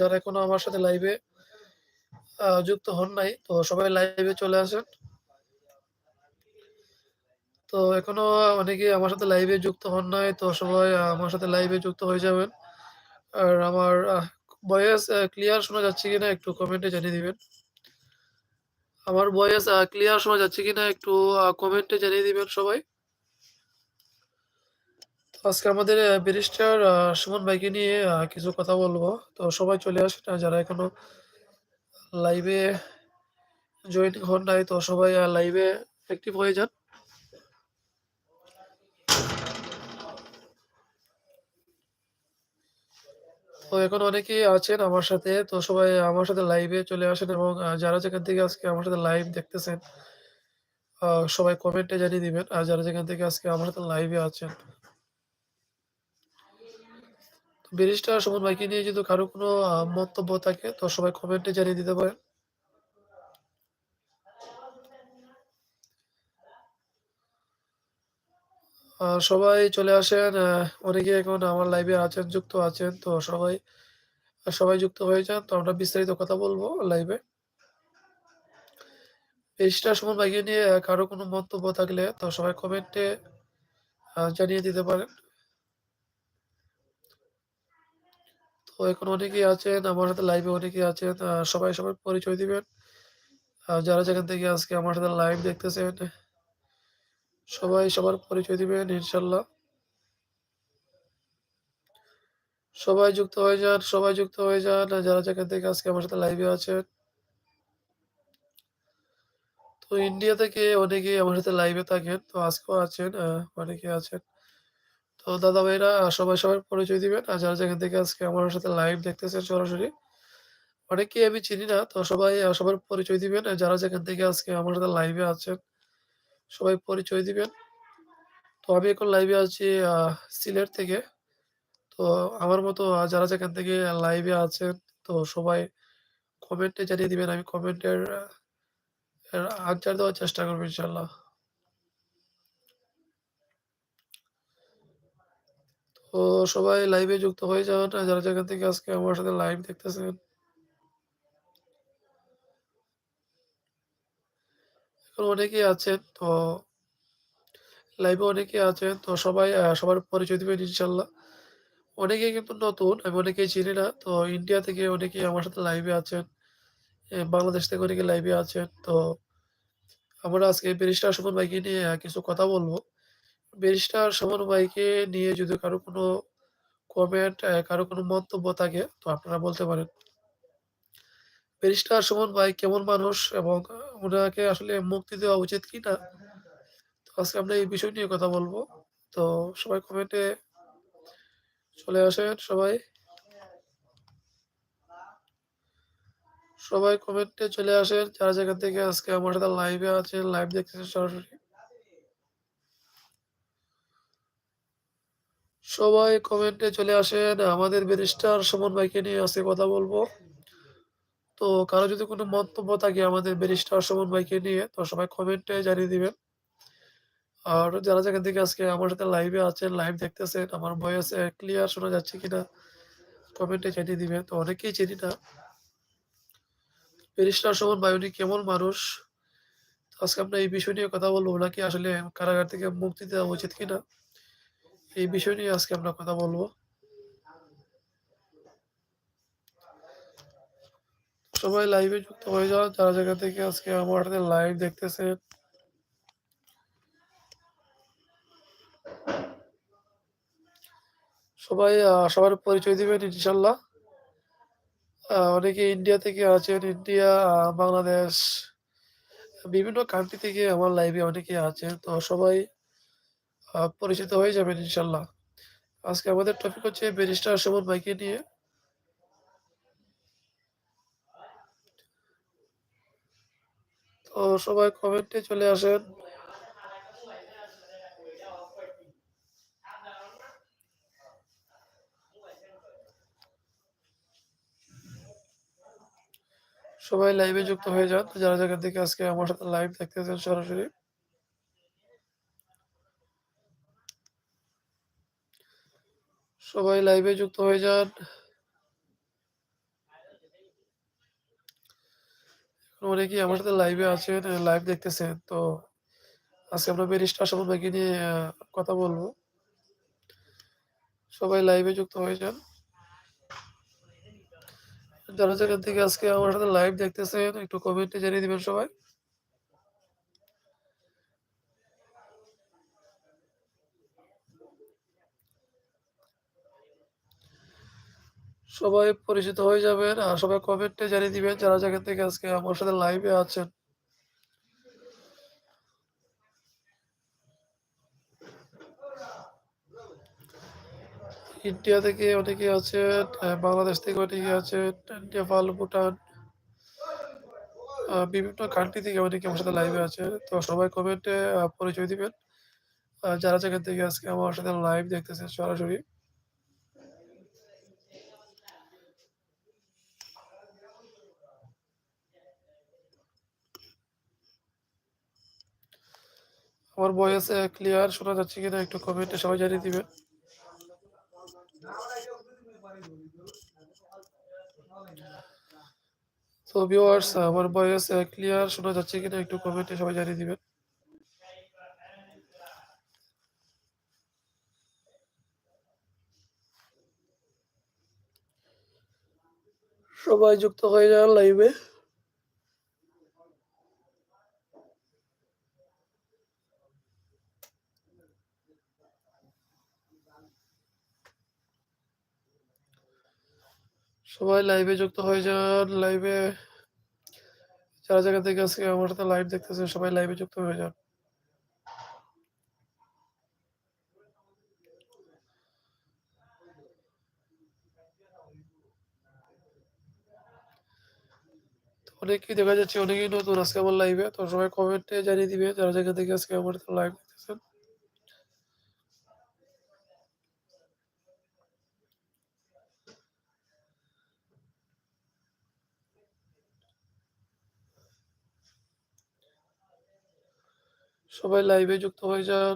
যারা এখনও আমার সাথে লাইভে যুক্ত হন নাই, তো সবাই লাইভে চলে আসেন। তো এখনও অনেকে আমার সাথে লাইভে যুক্ত হন নাই, তো সবাই আমার সাথে লাইভে যুক্ত হয়ে যাবেন। আর আমার ভয়েস ক্লিয়ার শোনা যাচ্ছে কিনা একটু কমেন্টে জানিয়ে দিবেন। আমার ভয়েস ক্লিয়ার শোনা যাচ্ছে কিনা একটু কমেন্টে জানিয়ে দিবেন সবাই। আজকে আমাদের ব্যারিস্টার সুমন ভাইকে নিয়ে কিছু কথা বলব। তো সবাই চলে আসেন যারা এখনও লাইভে জয়েনিং হন নাই, তো সবাই লাইভে অ্যাক্টিভ হয়ে যান। তো এখন অনেকেই আছেন আমার সাথে। তো সবাই আমার সাথে লাইভে চলে আসেন এবং যারা যেখান থেকে আজকে আমার সাথে লাইভ দেখতেছেন, সবাই কমেন্টে জানিয়ে দিবেন। আর যারা যেখান থেকে আজকে আমার সাথে লাইভে আছেন। ব্যারিস্টার সুমন ভাইকে নিয়ে যদি কারও কোনো মন্তব্য থাকে, তো সবাই কমেন্টে জানিয়ে দিতে পারেন। সবাই চলে আসেন। অনেকে এখন আমার লাইভে আছেন, যুক্ত আছেন। তো সবাই সবাই যুক্ত হয়ে যান। তো আমরা বিস্তারিত কথা বলব লাইভে। ব্যারিস্টার সুমন ভাইকে নিয়ে কারও কোনো মন্তব্য থাকলে তো সবাই কমেন্টে জানিয়ে দিতে পারেন। তো এখন অনেকেই আছেন আমার সাথে লাইভে অনেকেই আছেন। সবাই সবার পরিচয় দিবেন। যারা যেখান থেকে আজকে আমার সাথে লাইভ দেখতেছেন, সবাই সবার পরিচয় দিবেন ইনশাল্লাহ সবাই যুক্ত হয়ে যান, সবাই যুক্ত হয়ে যান। যারা যেখান থেকে আজকে আমার সাথে লাইভে আছেন। তো ইন্ডিয়া থেকে অনেকেই আমার সাথে লাইভে থাকেন। তো আজকেও আছেন, অনেকে আছেন। তো দাদা ভাইরা সবাই সবার পরিচয় দিবেন। আর যারা যেখান থেকে আজকে আমার সাথে লাইভ দেখতেছেন সরাসরি, অনেককেই আমি চিনি না। তো সবাই সবার পরিচয় দিবেন। যারা যেখান থেকে আজকে আমার সাথে লাইভে আছেন, সবাই পরিচয় দিবেন। তো আমি এখন লাইভে আছি সিলেট থেকে। তো আমার মতো যারা যেখান থেকে লাইভে আছেন, তো সবাই কমেন্টে জানিয়ে দিবেন। আমি কমেন্টের আনসার দেওয়ার চেষ্টা করব ইনশাআল্লাহ। তো সবাই লাইভে যুক্ত হয়ে যান। যারা যেখান থেকে আজকে আমার সাথে লাইভ দেখতেছেন। এখন অনেকেই আছেন। তো লাইভে অনেকেই আছেন। তো সবাই সবার পরিচয় দিবেন ইনশাল্লাহ অনেকেই কিন্তু নতুন, আমি অনেকেই চিনি না। তো ইন্ডিয়া থেকে অনেকেই আমার সাথে লাইভে আছেন। বাংলাদেশ থেকে অনেকে লাইভে আছেন। তো আমরা আজকে ব্যারিস্টার সুমন ভাইকে নিয়ে কিছু কথা বলব। ব্যারিস্টার সুমন ভাইকে নিয়ে যদি কারও কোনো কমেন্ট, কারও কোনো মন্তব্য থাকে, তো আপনারা বলতে পারেন। ব্যারিস্টার সুমন ভাই কেমন মানুষ এবং ওনাকে আসলে মুক্তি দেওয়া উচিত কি না তো আজকে আমরা এই বিষয় নিয়ে কথা বলব। তো সবাই কমেন্টে চলে আসেন সবাই। সবাই কমেন্টে চলে আসেন। যারা যেখান থেকে আজকে আমার সাথে লাইভে আছেন, লাইভ দেখতেছেন সরাসরি। সবাই কমেন্টে চলে আসেন। আমাদের ব্যারিস্টার সুমন ভাইকে নিয়ে আজকে কথা বলব। তো কারও যদি কোনো মন্তব্য থাকে আমাদের ব্যারিস্টার সুমন ভাইকে নিয়ে, তো সবাই কমেন্টে জানিয়ে দিবেন। আর যারা যেখান থেকে আজকে আমার সাথে লাইভে আছেন, লাইভ দেখতেছেন, আমার ভয়েস ক্লিয়ার শোনা যাচ্ছে কিনা কমেন্টে জানিয়ে দিবেন। তো অনেকেই চিনি না। ব্যারিস্টার সুমন ভাই উনি কেমন মানুষ? আজকে আমরা এই বিষয় নিয়ে কথা বলব। উনাকে আসলে কারাগার থেকে মুক্তি দেওয়া উচিত কিনা? এই বিষয় নিয়ে আজকে আমরা কথা বলব। সবাই লাইভে যুক্ত হয়ে যান। যারা যেখান থেকে আজকে আমার লাইভ দেখতেছেন। সবাই সবার পরিচয় দিবেন ইনশাল্লাহ অনেকে ইন্ডিয়া থেকে আছেন। ইন্ডিয়া, বাংলাদেশ, বিভিন্ন কান্ট্রি থেকে আমার লাইভে অনেকে আছেন। তো সবাই পরিচিত হয়ে যাবেন, ইনশাল্লাহ আজকে আমাদের টপিক হচ্ছে ব্যারিস্টার সুমন ভাইকে নিয়ে। তো সবাই কমেন্টে চলে আসেন। সবাই লাইভে যুক্ত হয়ে যান। যারা যেখান থেকে আজকে আমার সাথে লাইভ দেখতেছেন সরাসরি। সবাই লাইভে যুক্ত হয়ে যান। অনেকে আমার সাথে লাইভে আছেন লাইভ দেখতেছেন, তো আজকে আমরা ব্যারিস্টার সমান বাকি নিয়ে কথা বলব। সবাই লাইভে যুক্ত হয়ে যান। যারা যেখান থেকে আজকে আমার সাথে লাইভ দেখতেছেন, একটু কমেন্টে জানিয়ে দিবেন সবাই। সবাই পরিচিত হয়ে যাবেন আর সবাই কমেন্টে জানিয়ে দিবেন যারা যেখান থেকে আজকে আমার সাথে লাইভে আছেন। ইন্ডিয়া থেকে অনেকে আছেন, বাংলাদেশ থেকে অনেকে আছেন, নেপাল, ভুটান বিভিন্ন কান্ট্রি থেকে অনেকে আমার সাথে লাইভে আছে। তো সবাই কমেন্টে পরিচয় দিবেন। যারা যেখান থেকে আজকে আমার সাথে লাইভ দেখতেছেন সরাসরি। আমার ভয়েস ক্লিয়ার শোনা যাচ্ছে কিনা একটু কমেন্টে সবাই জানিয়ে দিবেন। তো ভিউয়ার্স আমার ভয়েস ক্লিয়ার শোনা যাচ্ছে কিনা একটু কমেন্টে সবাই জানিয়ে দিবেন। সবাই যুক্ত হয়ে যান লাইভে। সবাই লাইভে যুক্ত হয়ে যান। লাইভে যারা যেখান থেকে আজকে আমার সাথে লাইভ দেখতেছেন, সবাই লাইভে যুক্ত হয়ে যান। অনেকেই দেখা যাচ্ছে অনেকেই নতুন, আজকে আমার লাইভে। তো সবাই কমেন্টে জানিয়ে দিবে, যারা জায়গা থেকে আজকে আমার লাইভ দেখতেছেন। সবাই লাইভে যুক্ত হয়ে যান।